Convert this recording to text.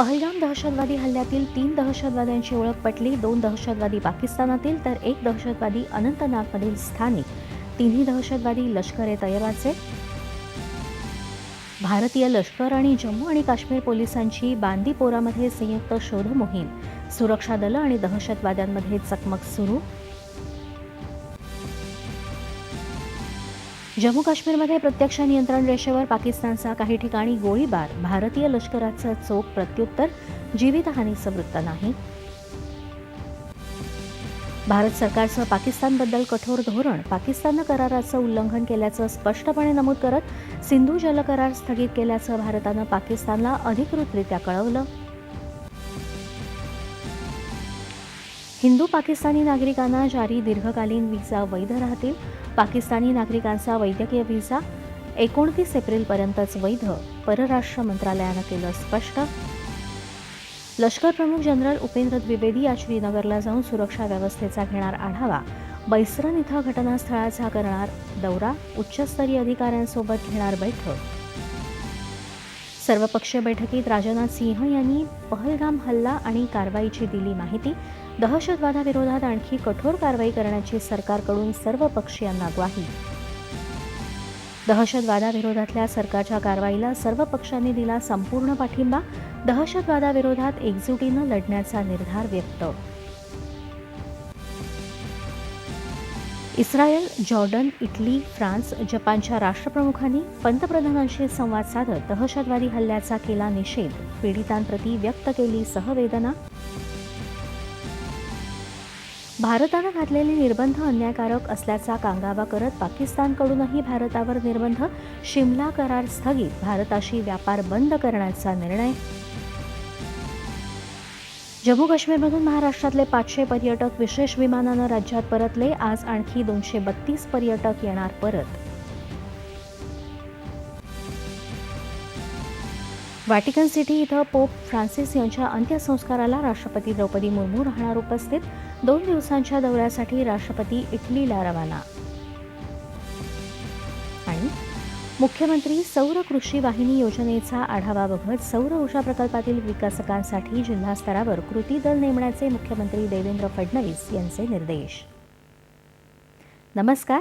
पहलगाम दहशतवादी हल्ल्यातील तीन दहशतवाद्यांची ओळख पटली दोन दहशतवादी पाकिस्तानातील तर एक दहशतवादी अनंतनागमधील स्थानिक. तिन्ही दहशतवादी लष्कर ए तयबाचे भारतीय लष्कर आणि जम्मू आणि काश्मीर पोलिसांची बांदीपोरामध्ये संयुक्त शोध मोहीम सुरक्षा दलं आणि दहशतवाद्यांमध्ये चकमक सुरू. जम्मू काश्मीरमध्ये प्रत्यक्ष नियंत्रण रेषेवर पाकिस्तानचा काही ठिकाणी गोळीबार. भारतीय लष्कराचं चोख प्रत्युत्तर. जीवितहानीचं वृत्त नाही. भारत सरकारचं पाकिस्तानबद्दल कठोर धोरण. पाकिस्ताननं कराराचं उल्लंघन केल्याचं स्पष्टपणे नमूद करत सिंधू जलकरार स्थगित केल्याचं भारतानं पाकिस्तानला अधिकृतरित्या कळवलं. हिंदू पाकिस्तानी नागरिकांना जारी दीर्घकालीन व्हिसा वैध राहतील. पाकिस्तानी नागरिकांचा वैद्यकीय व्हिसा एकोणतीस एप्रिलपर्यंतच वैध परराष्ट्र मंत्रालयानं केलं स्पष्ट. लष्कर प्रमुख जनरल उपेंद्र द्विवेदी आज श्रीनगरला जाऊन सुरक्षा व्यवस्थेचा घेणार आढावा. बैसरन इथं घटनास्थळाचा करणार दौरा. उच्चस्तरीय अधिकाऱ्यांसोबत घेणार बैठक. सर्वपक्षीय बैठकीत राजनाथ सिंह यांनी पहलगाम हल्ला आणि कारवाईची दिली माहिती. दहशतवादाविरोधात आणखी कठोर कारवाई करण्याची सरकारकडून सर्व पक्षीयांना ग्वाही. दहशतवादाविरोधातल्या सरकारच्या कारवाईला सर्व पक्षांनी दिला संपूर्ण पाठिंबा. दहशतवादाविरोधात एकजुटीनं लढण्याचा निर्धार व्यक्त इस्रायल जॉर्डन इटली फ्रान्स जपानच्या राष्ट्रप्रमुखांनी पंतप्रधानांशी संवाद साधत दहशतवादी हल्ल्याचा केला निषेध. पीडितांप्रती व्यक्त केली सहवेदना. भारतानं घातलेले निर्बंध अन्यायकारक असल्याचा कांगावा करत पाकिस्तानकडूनही भारतावर निर्बंध. शिमला करार स्थगित भारताशी व्यापार बंद करण्याचा निर्णय. जम्मू काश्मीरमधून महाराष्ट्रातले पाचशे पर्यटक विशेष विमानानं राज्यात परतले. आज आणखी दोनशे बत्तीस पर्यटक येणार परत. व्हॅटिकन सिटी इथं पोप फ्रान्सिस यांच्या अंत्यसंस्काराला राष्ट्रपती द्रौपदी मुर्मू राहणार उपस्थित. दोन दिवसांच्या दौऱ्यासाठी राष्ट्रपती इटलीला रवाना. आणि मुख्यमंत्री सौर कृषी वाहिनी योजनेचा आढावा बघत सौर ऊर्जा प्रकल्पातील विकासकांसाठी जिल्हास्तरावर कृती दल नेमण्याचे मुख्यमंत्री देवेंद्र फडणवीस यांचे निर्देश. नमस्कार